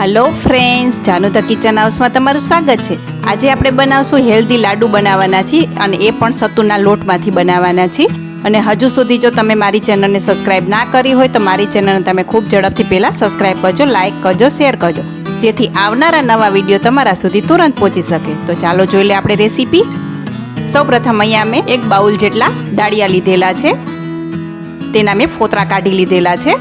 Hello friends Janu the kitchen હાઉસમાં તમારું સ્વાગત છે. આજે આપણે બનાવશું હેલ્ધી લાડુ બનાવવાના છીએ અને એ પણ સત્તુના લોટમાંથી બનાવવાના છીએ. અને હજુ સુધી જો તમે મારી ચેનલને સબસ્ક્રાઇબ ના કરી હોય તો મારી ચેનલને તમે ખૂબ ઝડપથી પહેલાં સબસ્ક્રાઇબ કરજો લાઇક કરજો શેર કરજો. જેથી આવનારા નવા વીડિયો તમારા સુધી તુરંત પહોંચી શકે. તો ચાલો જોઈ લે આપણે રેસીપી સૌપ્રથમ અહીંયા મેં એક બાઉલ જેટલા દાળિયા લીધેલા છે. તેના મેં ફોતરા કાઢી લીધેલા છે.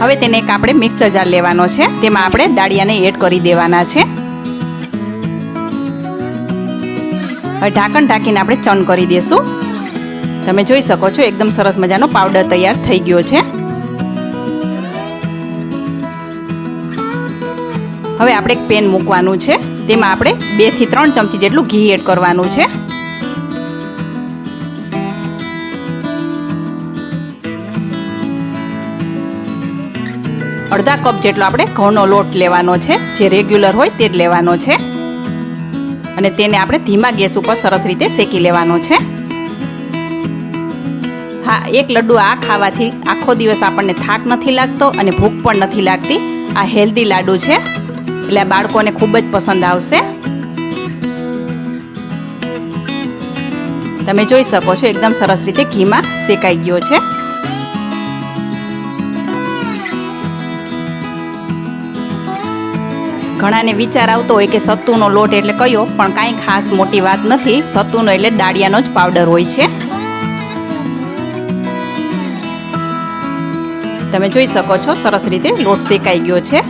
હવે તેને એક આપણે મિક્સર જાર લેવાનો છે. તેમાં આપણે ડાળિયાને એડ કરી દેવાના છે. હવે ઢાંકણ ઢાંકીને આપણે ચન કરી દેશું. તમે જોઈ શકો છો, એકદમ સરસ મજાનો પાવડર તૈયાર થઈ ગયો છે. હવે આપણે એક પેન મૂકવાનું છે. તેમાં આપણે બેથી ત્રણ ચમચી જેટલું ઘી એડ કરવાનું છે. અડધા કપ જેટલો આપણે ઘઉંનો લોટ લેવાનો છે. જે રેગ્યુલર હોય તે જ લેવાનો છે. અને તેને આપણે ધીમા ગેસ ઉપર સરસ રીતે શેકી લેવાનો છે. હા, એક લડ્ડુ આ ખાવાથી આખો દિવસ આપણને થાક નથી લાગતો અને ભૂખ પણ નથી લાગતી. આ હેલ્ધી લાડુ છે. એટલે આ બાળકોને ખૂબ જ પસંદ આવશે. તમે જોઈ શકો છો, એકદમ સરસ રીતે ઘીમાં શેકાઈ ગયો છે. ઘણાને વિચાર આવતો હોય કે સત્તુનો લોટ એટલે કયો, પણ કાંઈ ખાસ મોટી વાત નથી. સત્તુનો એટલે દાળિયાનો જ પાવડર હોય છે. તમે જોઈ શકો છો, સરસ રીતે લોટ શેકાઈ ગયો છે.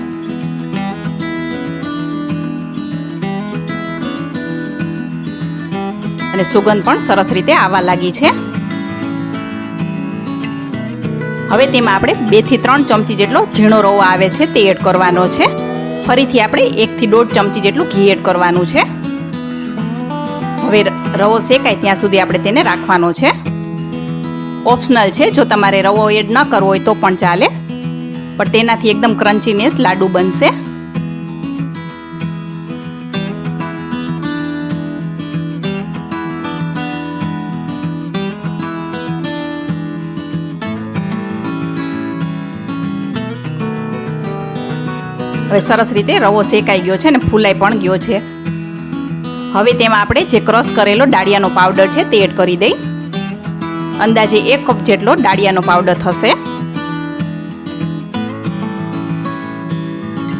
અને સુગંધ પણ સરસ રીતે આવવા લાગી છે. હવે તેમાં આપણે બેથી ત્રણ ચમચી જેટલો ઝીણો રવો આવે છે, તે એડ કરવાનો છે. ફરીથી આપણે એકથી દોઢ ચમચી જેટલું ઘી એડ કરવાનું છે. હવે રવો શેકાય ત્યાં સુધી આપણે તેને રાખવાનો છે. ઓપ્શનલ છે, જો તમારે રવો એડ ન કરવો હોય તો પણ ચાલે. પણ તેનાથી એકદમ ક્રન્ચીનેસ લાડુ બનશે. હવે સરસ રીતે રવો શેકાઈ ગયો છે અને ફૂલાઈ પણ ગયો છે. હવે તેમાં આપણે જે ક્રશ કરેલો ડાળિયાનો પાવડર છે તે એડ કરી દઈ. અંદાજે એક કપ જેટલો ડાળિયાનો પાવડર થશે.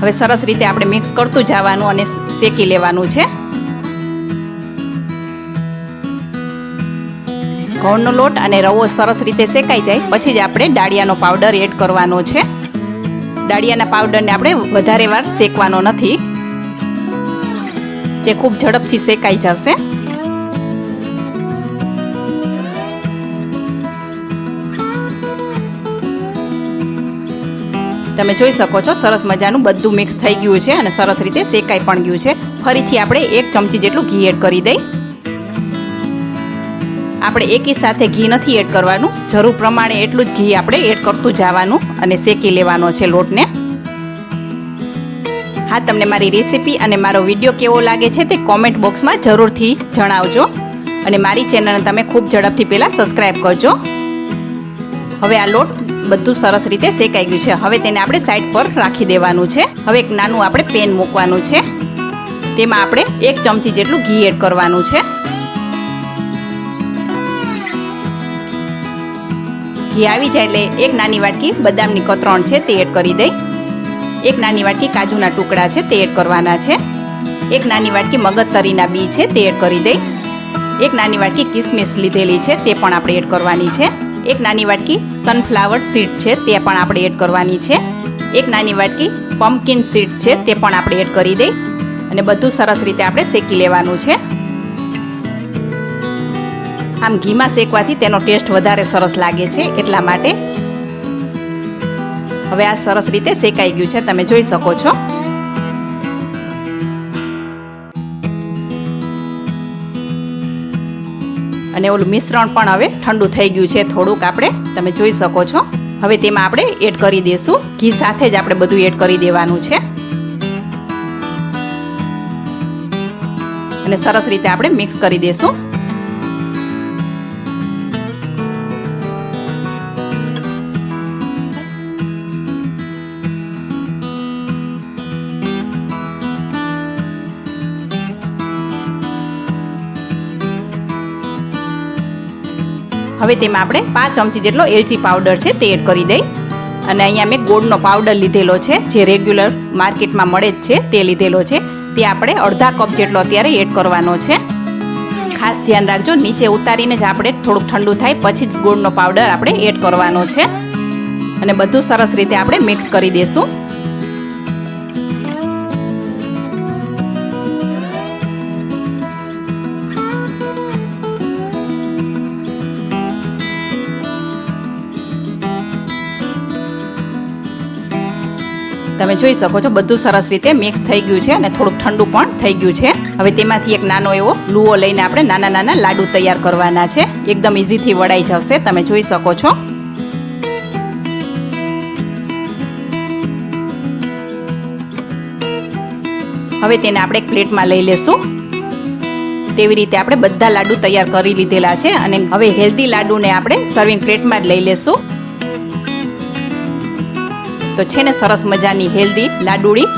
હવે સરસ રીતે આપણે મિક્સ કરતું જવાનું અને શેકી લેવાનું છે. ઘઉંનો લોટ અને રવો સરસ રીતે શેકાઈ જાય. પછી જ આપણે ડાળિયાનો પાવડર એડ કરવાનો છે. ડાળિયાના પાવડરને આપણે વધારે વાર શેકવાનો નથી. તે ખૂબ ઝડપથી શેકાઈ જશે. તમે જોઈ શકો છો, સરસ મજાનું બધું મિક્સ થઈ ગયું છે અને સરસ રીતે શેકાઈ પણ ગયું છે. ફરીથી આપણે એક ચમચી જેટલું ઘી એડ કરી દઈ. આપણે એકી સાથે ઘી નથી એડ કરવાનું. જરૂર પ્રમાણે એટલું જ ઘી આપણે એડ કરતું જવાનું અને શેકી લેવાનો છે લોટને. હા, તમને મારી રેસીપી અને મારો વીડિયો કેવો લાગે છે તે કોમેન્ટ બોક્સમાં જરૂરથી જણાવજો. અને મારી ચેનલને તમે ખૂબ ઝડપથી પહેલાં સબસ્ક્રાઈબ કરજો. હવે આ લોટ બધું સરસ રીતે શેકાઈ ગયું છે. હવે તેને આપણે સાઈડ પર રાખી દેવાનું છે. હવે એક નાનું આપણે પેન મૂકવાનું છે. તેમાં આપણે એક ચમચી જેટલું ઘી એડ કરવાનું છે. ઘી આવી જાય એટલે એક નાની વાટકી બદામની કતરણ છે તે એડ કરી દઈ. એક નાની વાટકી કાજુના ટુકડા છે તે એડ કરવાના છે. એક નાની વાટકી મગજતરીના બી છે તે એડ કરી દઈ. એક નાની વાટકી કિસમિસ લીધેલી છે તે પણ આપણે એડ કરવાની છે. એક નાની વાટકી સનફ્લાવર સીડ છે તે પણ આપણે એડ કરવાની છે. એક નાની વાટકી પમ્પકિન સીડ છે તે પણ આપણે એડ કરી દઈ. અને બધું સરસ રીતે આપણે શેકી લેવાનું છે. આમ ઘીમાં શેકવાથી તેનો ટેસ્ટ વધારે સરસ લાગે છે એટલા માટે હવે આ સરસ રીતે શેકાઈ ગયું છે, તમે જોઈ શકો છો. અને ઓલું મિશ્રણ પણ હવે ઠંડુ થઈ ગયું છે થોડુંક આપણે, તમે જોઈ શકો છો. હવે તેમાં આપણે એડ કરી દઈશું ઘી સાથે જ આપણે બધું એડ કરી દેવાનું છે. અને સરસ રીતે આપણે મિક્સ કરી દઈશું હવે તેમાં આપણે પાંચ ચમચી જેટલો એલચી પાવડર છે તે એડ કરી દઈ. અને અહીંયા મેં ગોળનો પાવડર લીધેલો છે, જે રેગ્યુલર માર્કેટમાં મળે જ છે તે લીધેલો છે. તે આપણે અડધા કપ જેટલો અત્યારે એડ કરવાનો છે. ખાસ ધ્યાન રાખજો, નીચે ઉતારીને જ આપણે થોડુંક ઠંડુ થાય પછી જ ગોળનો પાવડર આપણે એડ કરવાનો છે. અને બધું સરસ રીતે આપણે મિક્સ કરી દઈશું તમે જોઈ શકો છો, બધું સરસ રીતે મિક્સ થઈ ગયું છે અને થોડુંક ઠંડુ પણ થઈ ગયું છે. હવે તેમાંથી એક નાનો એવો લુઓ લઈને આપણે નાના નાના લાડુ તૈયાર કરવાના છે. એકદમ ઇઝીથી વળાઈ જશે, તમે જોઈ શકો છો. હવે તેને આપણે એક પ્લેટમાં લઈ લેશું. તેવી રીતે આપણે બધા લાડુ તૈયાર કરી લીધેલા છે અને હવે હેલ્ધી લાડુને આપણે સર્વિંગ પ્લેટમાં જ લઈ લેશું. તો છે ને સરસ મજાની હેલ્ધી લાડુળી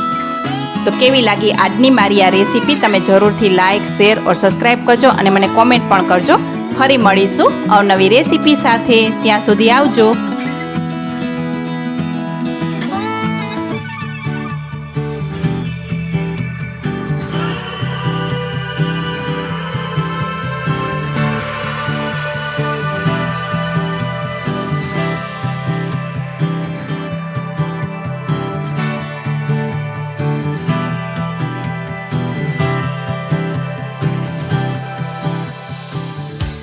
તો કેવી લાગી આજની મારી આ રેસીપી? તમે જરૂરથી લાઇક શેર ઓર સબસ્ક્રાઈબ કરજો અને મને કોમેન્ટ પણ કરજો. ફરી મળીશું અવનવી રેસીપી સાથે. ત્યાં સુધી આવજો.